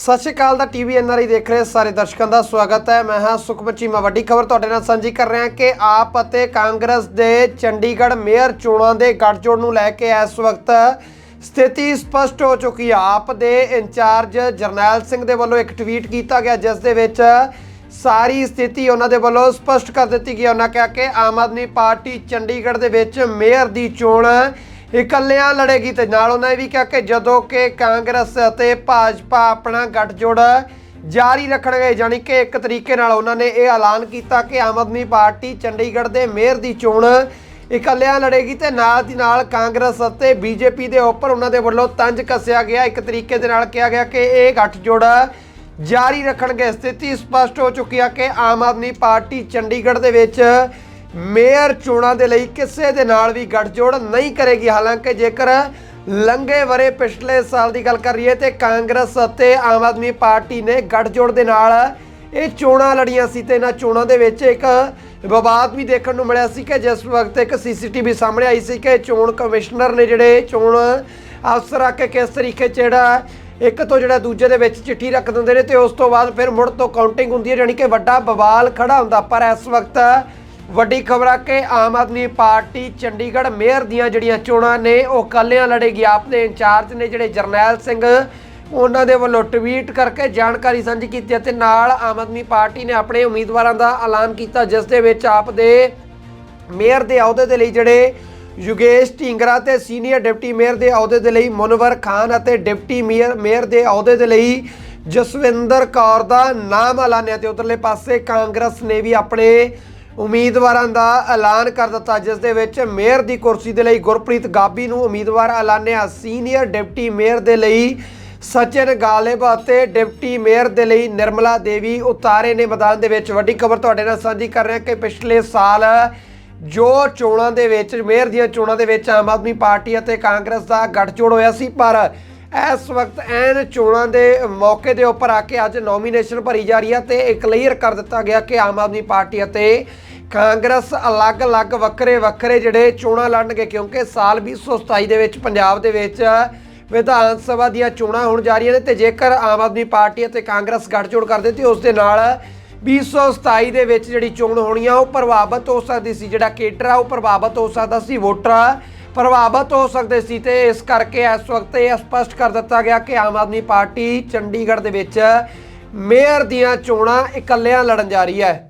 ਸਤਿ ਸ਼੍ਰੀ ਅਕਾਲ ਦਾ TV NRI ਦੇਖ ਰਹੇ ਸਾਰੇ ਦਰਸ਼ਕਾਂ ਦਾ ਸਵਾਗਤ ਹੈ। ਮੈਂ ਹਾਂ ਸੁਖਮਨ ਚੀਮਾ, ਵੱਡੀ ਖਬਰ ਤੁਹਾਡੇ ਨਾਲ ਸਾਂਝੀ ਕਰ ਰਿਹਾ ਕਿ ਆਪ ਅਤੇ ਕਾਂਗਰਸ ਦੇ ਚੰਡੀਗੜ੍ਹ ਮੇਅਰ ਚੋਣਾਂ ਦੇ ਗੱਠਜੋੜ ਨੂੰ ਲੈ ਕੇ ਇਸ ਵਕਤ ਸਥਿਤੀ ਸਪਸ਼ਟ ਹੋ ਚੁੱਕੀ ਹੈ ਆਪ ਦੇ ਇੰਚਾਰਜ ਜਰਨੈਲ ਸਿੰਘ ਦੇ ਵੱਲੋਂ ਇੱਕ ਟਵੀਟ ਕੀਤਾ ਗਿਆ, ਜਿਸ ਦੇ ਵਿੱਚ ਸਾਰੀ ਸਥਿਤੀ ਉਹਨਾਂ ਦੇ ਵੱਲੋਂ ਸਪਸ਼ਟ ਕਰ ਦਿੱਤੀ ਗਈ ਉਹਨਾਂ ਕਿਹਾ ਕਿ ਆਮ ਆਦਮੀ ਪਾਰਟੀ ਚੰਡੀਗੜ੍ਹ ਦੇ ਵਿੱਚ ਮੇਅਰ ਦੀ ਚੋਣ ਇਕੱਲਿਆਂ ਲੜੇਗੀ ਤੇ ਨਾਲ ਉਹਨਾਂ ਇਹ ਵੀ ਕਿਹਾ ਕਿ ਜਦੋਂ ਕਿ ਕਾਂਗਰਸ ਅਤੇ ਭਾਜਪਾ ਆਪਣਾ ਗੱਠਜੋੜ ਜਾਰੀ ਰੱਖਣਗੇ ਯਾਨੀ ਕਿ ਇੱਕ ਤਰੀਕੇ ਨਾਲ ਉਹਨਾਂ ਨੇ ਇਹ ਐਲਾਨ ਕੀਤਾ ਕਿ ਆਮ ਆਦਮੀ ਪਾਰਟੀ ਚੰਡੀਗੜ੍ਹ ਦੇ ਮੇਅਰ ਦੀ ਚੋਣ ਇਕੱਲਿਆਂ ਲੜੇਗੀ ਤੇ ਨਾਲ ਦੀ ਨਾਲ ਕਾਂਗਰਸ ਅਤੇ ਬੀਜੇਪੀ ਦੇ ਉੱਪਰ ਉਹਨਾਂ ਦੇ ਵੱਲੋਂ ਤੰਜ ਕੱਸਿਆ ਗਿਆ। ਇੱਕ ਤਰੀਕੇ ਦੇ ਨਾਲ ਕਿਹਾ ਗਿਆ ਕਿ ਇਹ ਗੱਠਜੋੜ ਜਾਰੀ ਰੱਖਣਗੇ। ਸਥਿਤੀ ਸਪਸ਼ਟ ਹੋ ਚੁੱਕੀ ਆ ਕਿ ਆਮ ਆਦਮੀ ਪਾਰਟੀ ਚੰਡੀਗੜ੍ਹ ਦੇ ਵਿੱਚ ਮੇਅਰ ਚੋਣਾਂ ਦੇ ਲਈ ਕਿਸੇ ਦੇ ਨਾਲ ਵੀ ਗੱਠਜੋੜ ਨਹੀਂ ਕਰੇਗੀ। ਹਾਲਾਂਕਿ ਜੇਕਰ ਲੰਘੇ ਵਰੇ ਪਿਛਲੇ ਸਾਲ ਦੀ ਗੱਲ ਕਰੀਏ ਤੇ ਕਾਂਗਰਸ ਅਤੇ ਆਮ ਆਦਮੀ ਪਾਰਟੀ ਨੇ ਗੱਠਜੋੜ ਦੇ ਨਾਲ ਇਹ ਚੋਣਾਂ ਲੜੀਆਂ ਸੀ ਤੇ ਇਹਨਾਂ ਚੋਣਾਂ ਦੇ ਵਿੱਚ ਇੱਕ ਵਿਵਾਦ ਵੀ ਦੇਖਣ ਨੂੰ ਮਿਲਿਆ ਸੀ ਕਿ ਜਿਸ ਵਕਤ ਇੱਕ ਸੀਸੀਟੀਵੀ ਸਾਹਮਣੇ ਆਈ ਸੀ ਕਿ ਚੋਣ ਕਮਿਸ਼ਨਰ ਨੇ ਜਿਹੜੇ ਚੋਣ ਅਫਸਰ ਆ ਕੇ ਕਿਸ ਤਰੀਕੇ 'ਚ ਜਿਹੜਾ ਇੱਕ ਤੋਂ ਜਿਹੜਾ ਦੂਜੇ ਦੇ ਵਿੱਚ ਚਿੱਠੀ ਰੱਖ ਦਿੰਦੇ ਨੇ ਤੇ ਉਸ ਤੋਂ ਬਾਅਦ ਫਿਰ ਮੁੜ ਤੋਂ ਕਾਊਂਟਿੰਗ ਹੁੰਦੀ ਹੈ, ਜਾਣੀ ਕਿ ਵੱਡਾ ਬਵਾਲ ਖੜਾ ਹੁੰਦਾ। ਪਰ ਇਸ ਵਕਤ ਵੱਡੀ ਖਬਰ ਆ ਕਿ ਆਮ ਆਦਮੀ ਪਾਰਟੀ ਚੰਡੀਗੜ੍ਹ ਮੇਅਰ ਦੀਆਂ ਜਿਹੜੀਆਂ ਚੋਣਾਂ ਨੇ, ਉਹ ਕੱਲਿਆਂ ਲੜੇਗੀ ਆਪਦੇ ਇੰਚਾਰਜ ਨੇ ਜਿਹੜੇ ਜਰਨੈਲ ਸਿੰਘ, ਉਹਨਾਂ ਦੇ ਵੱਲੋਂ ਟਵੀਟ ਕਰਕੇ ਜਾਣਕਾਰੀ ਸਾਂਝੀ ਕੀਤੀ ਅਤੇ ਨਾਲ ਆਮ ਆਦਮੀ ਪਾਰਟੀ ਨੇ ਆਪਣੇ ਉਮੀਦਵਾਰਾਂ ਦਾ ਐਲਾਨ ਕੀਤਾ, ਜਿਸ ਦੇ ਵਿੱਚ ਆਪ ਦੇ ਮੇਅਰ ਦੇ ਅਹੁਦੇ ਦੇ ਲਈ ਜਿਹੜੇ ਯੁਗੇਸ਼ ਢਿੰਗਰਾ ਤੇ ਸੀਨੀਅਰ ਡਿਪਟੀ ਮੇਅਰ ਦੇ ਅਹੁਦੇ ਦੇ ਲਈ ਮੁਨਵਰ ਖਾਨ ਅਤੇ ਡਿਪਟੀ ਮੇਅਰ ਮੇਅਰ ਦੇ ਅਹੁਦੇ ਦੇ ਲਈ ਜਸਵਿੰਦਰ ਕੌਰ ਦਾ ਨਾਮ ਐਲਾਨਿਆ ਤੇ ਉਧਰਲੇ ਪਾਸੇ ਕਾਂਗਰਸ ਨੇ ਵੀ ਆਪਣੇ ਉਮੀਦਵਾਰਾਂ ਦਾ ਐਲਾਨ ਕਰ ਦਿੱਤਾ, ਜਿਸ ਦੇ ਵਿੱਚ ਮੇਅਰ ਦੀ ਕੁਰਸੀ ਦੇ ਲਈ ਗੁਰਪ੍ਰੀਤ ਗਾਬੀ ਨੂੰ ਉਮੀਦਵਾਰ ਐਲਾਨਿਆ। ਸੀਨੀਅਰ ਡਿਪਟੀ ਮੇਅਰ ਦੇ ਲਈ ਸਚਿਨ ਗਾਲਿਬ ਅਤੇ ਡਿਪਟੀ ਮੇਅਰ ਦੇ ਲਈ ਨਿਰਮਲਾ ਦੇਵੀ ਉਤਾਰੇ ਨੇ ਮੈਦਾਨ ਦੇ ਵਿੱਚ। ਵੱਡੀ ਖਬਰ ਤੁਹਾਡੇ ਨਾਲ ਸਾਂਝੀ ਕਰ ਰਿਹਾ ਕਿ ਪਿਛਲੇ ਸਾਲ ਜੋ ਚੋਣਾਂ ਦੇ ਵਿੱਚ, ਮੇਅਰ ਦੀਆਂ ਚੋਣਾਂ ਦੇ ਵਿੱਚ ਆਮ ਆਦਮੀ ਪਾਰਟੀ ਅਤੇ ਕਾਂਗਰਸ ਦਾ ਗੱਠਜੋੜ ਹੋਇਆ ਸੀ, ਪਰ ਇਸ ਵਕਤ ਐਨ ਚੋਣਾਂ ਦੇ ਮੌਕੇ ਦੇ ਉੱਪਰ ਆ ਕੇ ਅੱਜ ਨੋਮੀਨੇਸ਼ਨ ਭਰੀ ਜਾ ਰਹੀ ਹੈ ਤੇ ਇਹ ਕਲੀਅਰ ਕਰ ਦਿੱਤਾ ਗਿਆ ਕਿ ਆਮ ਆਦਮੀ ਪਾਰਟੀ ਅਤੇ ਕਾਂਗਰਸ ਅਲੱਗ-ਅਲੱਗ, ਵੱਖਰੇ-ਵੱਖਰੇ ਜਿਹੜੇ ਚੋਣਾਂ ਲੜਨਗੇ ਕਿਉਂਕਿ ਸਾਲ 2027 ਦੇ ਵਿੱਚ ਪੰਜਾਬ ਦੇ ਵਿੱਚ ਵਿਧਾਨ ਸਭਾ ਦੀਆਂ ਚੋਣਾਂ ਹੋਣ ਜਾ ਰਹੀਆਂ ਨੇ ਤੇ ਜੇਕਰ ਆਮ ਆਦਮੀ ਪਾਰਟੀ ਅਤੇ ਕਾਂਗਰਸ ਗੱਠਜੋੜ ਕਰਦੇ ਤੇ ਉਸ ਦੇ ਨਾਲ 2027 ਦੇ ਵਿੱਚ ਜਿਹੜੀ ਚੋਣ ਹੋਣੀ ਆ, ਉਹ ਪ੍ਰਭਾਵਿਤ ਹੋ ਸਕਦੀ ਸੀ। ਜਿਹੜਾ ਕੇਡਰ ਆ, ਉਹ ਪ੍ਰਭਾਵਿਤ ਹੋ ਸਕਦਾ ਸੀ। ਵੋਟਰ ਪ੍ਰਭਾਵਿਤ ਹੋ ਸਕਦੇ ਸੀ ਤੇ ਇਸ ਕਰਕੇ ਇਸ ਵਕਤ ਇਹ ਸਪਸ਼ਟ ਕਰ ਦਿੱਤਾ ਗਿਆ ਕਿ ਆਮ ਆਦਮੀ ਪਾਰਟੀ ਚੰਡੀਗੜ੍ਹ ਦੇ ਵਿੱਚ ਮੇਅਰ ਦੀਆਂ ਚੋਣਾਂ ਇਕੱਲਿਆਂ ਲੜਨ ਜਾ ਰਹੀ ਹੈ।